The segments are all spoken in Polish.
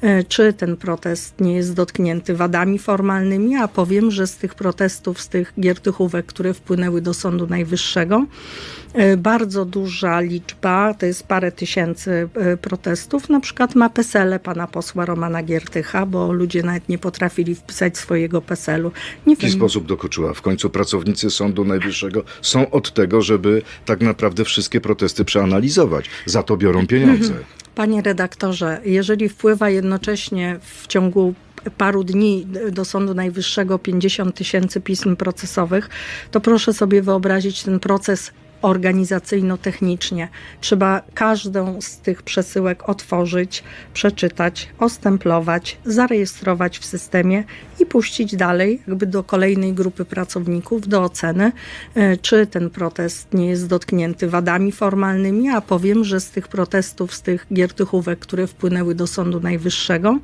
e, czy ten protest nie jest dotknięty wadami formalnymi, a powiem, że z tych protestów, z tych giertychówek, które wpłynęły do Sądu Najwyższego, e, bardzo duża liczba, to jest parę tysięcy e, protestów, na przykład ma PESEL pana posła Romana Giertycha, bo ludzie nawet nie potrafili wpisać swojego PESEL-u. Nie W jaki sposób dokuczyła? W końcu pracownicy Sądu Najwyższego są od tego, żeby tak naprawdę wszystkie protesty przeanalizować. Za to biorą pieniądze. Panie redaktorze, jeżeli wpływa jednocześnie w ciągu paru dni do Sądu Najwyższego 50 tysięcy pism procesowych, to proszę sobie wyobrazić ten proces organizacyjno-technicznie. Trzeba każdą z tych przesyłek otworzyć, przeczytać, ostemplować, zarejestrować w systemie i puścić dalej, jakby do kolejnej grupy pracowników do oceny, e, czy ten protest nie jest dotknięty wadami formalnymi, a powiem, że z tych protestów, z tych giertychówek, które wpłynęły do Sądu Najwyższego,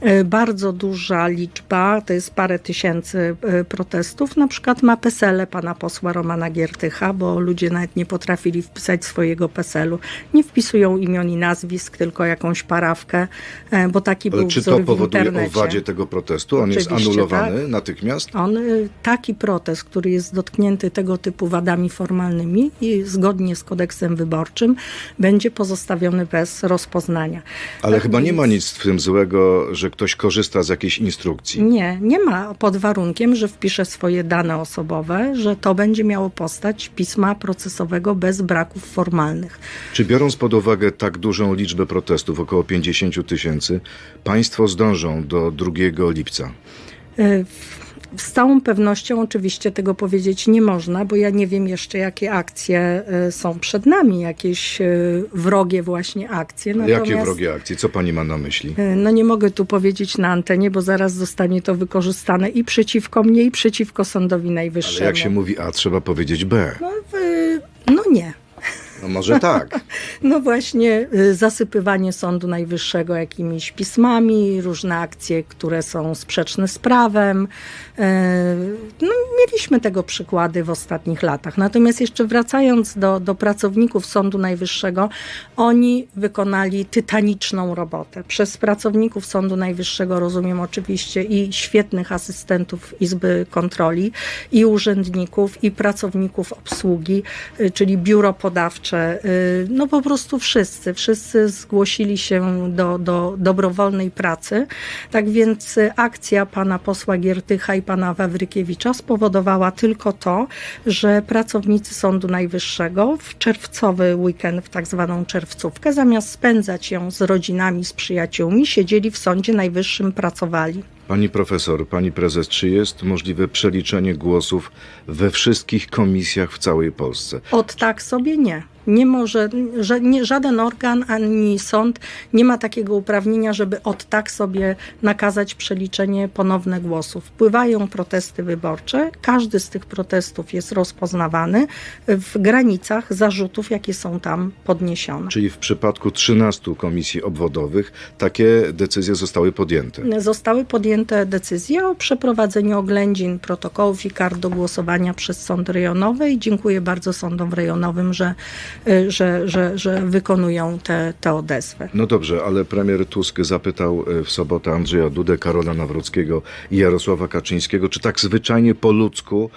e, bardzo duża liczba, to jest parę tysięcy e, protestów, na przykład ma PESEL pana posła Romana Giertycha, bo ludzie nawet nie potrafili wpisać swojego PESEL-u. Nie wpisują imion i nazwisk, tylko jakąś parawkę, e, bo taki Ale był czy to powoduje internecie. o wadzie tego protestu? On jest Oczywiście, anulowany tak. natychmiast? On, y, taki protest, który jest dotknięty tego typu wadami formalnymi i zgodnie z kodeksem wyborczym, będzie pozostawiony bez rozpoznania. Ale Tak chyba nie więc- ma nic w tym złego, że ktoś korzysta z jakiejś instrukcji. Nie, nie ma pod warunkiem, że wpisze swoje dane osobowe, że to będzie miało postać pisma procesowego bez braków formalnych. Czy biorąc pod uwagę tak dużą liczbę protestów, około 50 tysięcy, państwo zdążą do 2 lipca? Y, w- Z całą pewnością oczywiście tego powiedzieć nie można, bo ja nie wiem jeszcze, jakie akcje y, są przed nami, jakieś y, wrogie właśnie akcje. Jakie Natomiast- wrogie akcje? Co pani ma na myśli? E, No nie mogę tu powiedzieć na antenie, bo zaraz zostanie to wykorzystane i przeciwko mnie, i przeciwko Sądowi Najwyższemu. Ale jak się mówi A, trzeba powiedzieć B. No, no nie. No może tak. No właśnie y, zasypywanie Sądu Najwyższego jakimiś pismami, różne akcje, które są sprzeczne z prawem. E, No, mieliśmy tego przykłady w ostatnich latach. Natomiast jeszcze wracając do, do pracowników Sądu Najwyższego, oni wykonali tytaniczną robotę. Przez pracowników Sądu Najwyższego rozumiem oczywiście i świetnych asystentów Izby Kontroli, i urzędników, i pracowników obsługi, y, czyli biuro podawcze. Y, No po prostu wszyscy, wszyscy zgłosili się do, do dobrowolnej pracy. Tak więc akcja pana posła Giertycha i pana Wawrykiewicza spowodowała tylko to, że pracownicy Sądu Najwyższego w czerwcowy weekend, w tak zwaną czerwcówkę, zamiast spędzać ją z rodzinami, z przyjaciółmi, siedzieli w Sądzie Najwyższym, pracowali. Pani profesor, pani prezes, czy jest możliwe przeliczenie głosów we wszystkich komisjach w całej Polsce? Od tak sobie nie. Nie może, że nie, żaden organ ani sąd nie ma takiego uprawnienia, żeby od tak sobie nakazać przeliczenie ponowne głosów. Wpływają protesty wyborcze, każdy z tych protestów jest rozpoznawany w granicach zarzutów, jakie są tam podniesione. Czyli w przypadku 13 komisji obwodowych takie decyzje zostały podjęte. Zostały podjęte decyzje o przeprowadzeniu oględzin protokołów i kart do głosowania przez sąd rejonowy i dziękuję bardzo sądom rejonowym, że, że, że, że wykonują te, te odezwy. No dobrze, ale premier Tusk zapytał e, w sobotę Andrzeja Dudę, Karola Nawrockiego i Jarosława Kaczyńskiego, czy tak zwyczajnie po ludzku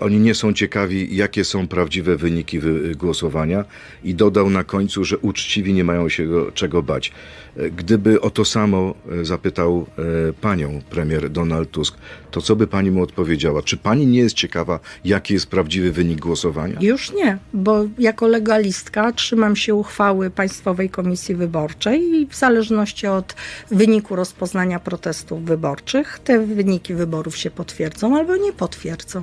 oni nie są ciekawi, jakie są prawdziwe wyniki wy- głosowania i dodał na końcu, że uczciwi nie mają się go, czego bać. E, Gdyby o to samo zapytał panią premier Donald Tusk, to co by pani mu odpowiedziała? Czy pani nie jest ciekawa, jaki jest prawdziwy wynik głosowania? Już nie, bo jako legalistka trzymam się uchwały Państwowej Komisji Wyborczej i w zależności od wyniku rozpoznania protestów wyborczych, te wyniki wyborów się potwierdzą albo nie potwierdzą.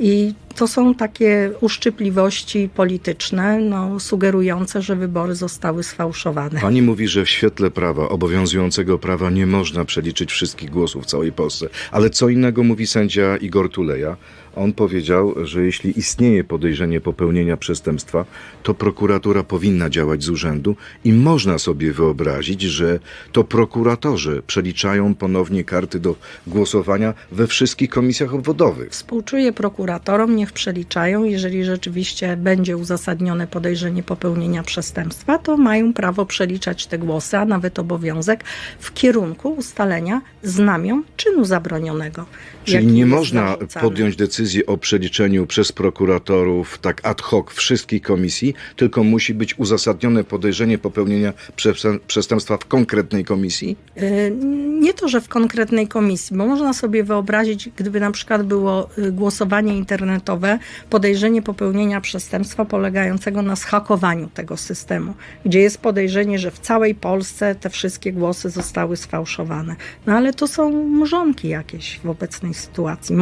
I to są takie uszczypliwości polityczne, no, sugerujące, że wybory zostały sfałszowane. Pani mówi, że w świetle prawa, obowiązującego prawa, nie można przeliczyć wszystkich głosów w całej Polsce. Ale co innego mówi sędzia Igor Tuleja. On powiedział, że jeśli istnieje podejrzenie popełnienia przestępstwa, to prokuratura powinna działać z urzędu i można sobie wyobrazić, że to prokuratorzy przeliczają ponownie karty do głosowania we wszystkich komisjach obwodowych. Współczuję prokuratorów prokuratorom, niech przeliczają. Jeżeli rzeczywiście będzie uzasadnione podejrzenie popełnienia przestępstwa, to mają prawo przeliczać te głosy, a nawet obowiązek w kierunku ustalenia znamion czynu zabronionego. Czyli nie można podjąć decyzji o przeliczeniu przez prokuratorów tak ad hoc wszystkich komisji, tylko musi być uzasadnione podejrzenie popełnienia przestę- przestępstwa w konkretnej komisji? Y, Nie to, że w konkretnej komisji, bo można sobie wyobrazić, gdyby na przykład było y, głosowanie internetowe, podejrzenie popełnienia przestępstwa polegającego na schakowaniu tego systemu, gdzie jest podejrzenie, że w całej Polsce te wszystkie głosy zostały sfałszowane. No ale to są mrzonki jakieś w obecnej sytuacji.